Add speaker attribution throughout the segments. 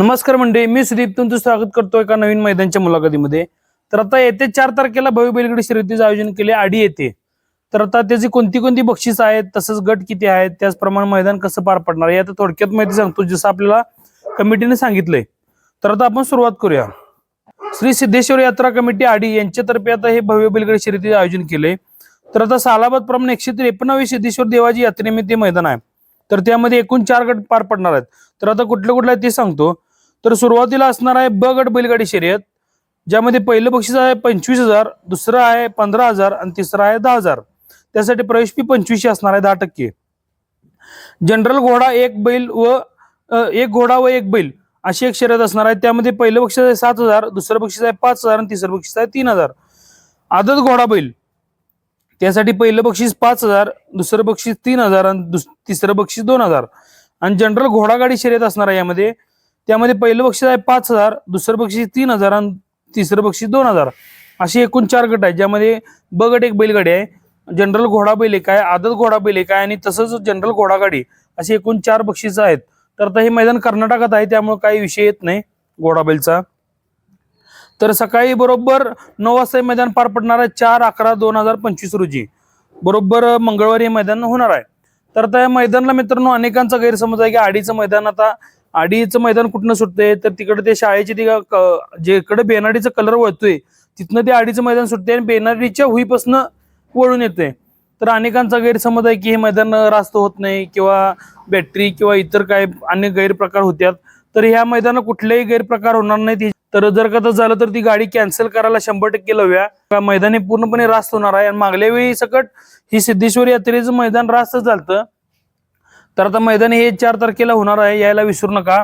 Speaker 1: नमस्कार मंडळी मी सुदीप तुमचं स्वागत करतो एका नवीन मैदानच्या मुलाखतीमध्ये. तर आता येते चार तारखेला भव्य बैलगडी शर्यतीचं आयोजन केले आडी येते तर आता त्याची कोणती कोणती बक्षीस आहेत तसंच गट किती आहेत त्याचप्रमाणे मैदान कसं पार पडणार आहे आता थोडक्यात माहिती सांगतो जसं आपल्याला कमिटीने सांगितलंय. तर आता आपण सुरुवात करूया. श्री सिद्धेश्वर यात्रा कमिटी आडी यांच्यातर्फे आता हे भव्य बैलगडी शर्यतीचं आयोजन केले तर आता सालाबाद प्रमाणे एकशे त्रेपन्नावे सिद्धेश्वर देवाची यात्रेमध्ये मैदान आहे. तर त्यामध्ये एकूण चार गट पार पडणार आहेत. तर आता कुठलं कुठलं आहे ते सांगतो. तर सुरुवातीला असणार आहे ब गट बैलगाडी शर्यत ज्यामध्ये पहिलं बक्षीस आहे पंचवीस हजार दुसरं आहे पंधरा हजार आणि तिसरं आहे दहा हजार. त्यासाठी प्रवेश फी पंचवीसशे असणार आहे दहा टक्के. जनरल घोडा एक बैल व एक घोडा व एक बैल अशी एक शर्यत असणार आहे. त्यामध्ये पहिलं बक्षीस आहे सात हजार दुसरं बक्षीस आहे पाच हजार आणि तिसरं बक्षीस आहे तीन हजार. आदत घोडा बैल त्यासाठी पहिलं बक्षीस पाच हजार दुसरं बक्षीस तीन हजार आणि दुस- तिसरं बक्षीस दोन हजार. आणि जनरल घोडागाडी शर्यत असणार आहे यामध्ये त्यामध्ये पहिलं बक्षीस आहे पाच हजार दुसरं बक्षीस तीन हजार आणि तिसरं बक्षीस दोन हजार. असे एकूण चार गट आहेत ज्यामध्ये ब गट एक बैलगाडी आहे जनरल घोडा बैल एक आहे आदत घोडा बैल एक आहे आणि तसंच जनरल घोडागाडी असे एकूण चार बक्षीस आहेत. तर आता हे मैदान कर्नाटकात आहे त्यामुळे काही विषय येत नाही घोडा बैलचा. तर सकाळी बरोबर नऊ वाजता हे मैदान पार पडणार आहे चार अकरा दोन हजार पंचवीस रोजी. बरोबर मंगळवारी हे मैदान होणार आहे. तर त्या मैदानाला मित्रांनो अनेकांचा गैरसमज आहे की आडीचं मैदान आता आडीचं मैदान कुठनं सुटतंय? तर तिकडे ते शाळेचे ती जेकडे बेनाडीचं कलर वळतोय तिथनं ते आडीचं मैदान सुटते आणि बेनाडीच्या हुईपासनं वळून येते तर अनेकांचा गैरसमज आहे की हे मैदान रास्त होत नाही किंवा बॅटरी किंवा इतर काय अन्य गैरप्रकार होत्यात. तर ह्या मैदानात कुठलेही गैरप्रकार होणार नाहीत. तर जर का तर झालं तर ती गाडी कॅन्सल करायला शंभर टक्के लावूया. का मैदान हे पूर्णपणे रास्त होणार आहे? आणि मागल्या वेळी सकट ही सिद्धेश्वर यात्रेचं मैदान रास्त झालं तर आता मैदान हे चार तारखेला होणार आहे यायला विसरू नका.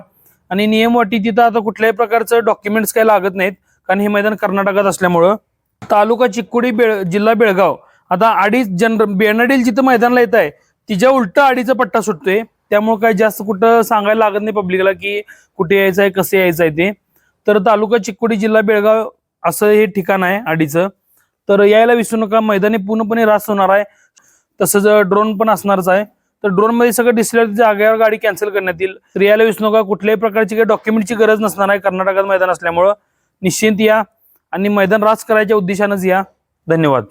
Speaker 1: आणि नियम वाटी तिथं आता कुठल्याही प्रकारचं डॉक्युमेंट्स काही लागत नाहीत कारण हे मैदान कर्नाटकात असल्यामुळं. तालुका चिक्कुडी बेळ जिल्हा बेळगाव. आता अडीच जनर बेनाडील जिथं मैदानला येत आहे तिच्या उलट अडीचा पट्टा सुटतोय. त्यामुळे काही जास्त कुठं सांगायला लागत नाही पब्लिकला की कुठे यायचं आहे कसं यायचं आहे ते. तर तालुका चिक्कुडी जिल्हा बेळगाव असं हे ठिकाण आहे आडीचं. तर यायला विसरू नका मैदानी पूर्णपणे रास होणार आहे. तसंच ड्रोन पण असणारच आहे. तर ड्रोनमध्ये सगळं डिस्प्ले जागेवर गाडी कॅन्सल करण्यात येईल. रियाला विसरू नका कुठल्याही प्रकारची काही डॉक्युमेंटची गरज नसणार आहे. कर्नाटकात मैदान असल्यामुळं. निश्चिंत या आणि मैदान रास करायच्या उद्देशानंच या. धन्यवाद.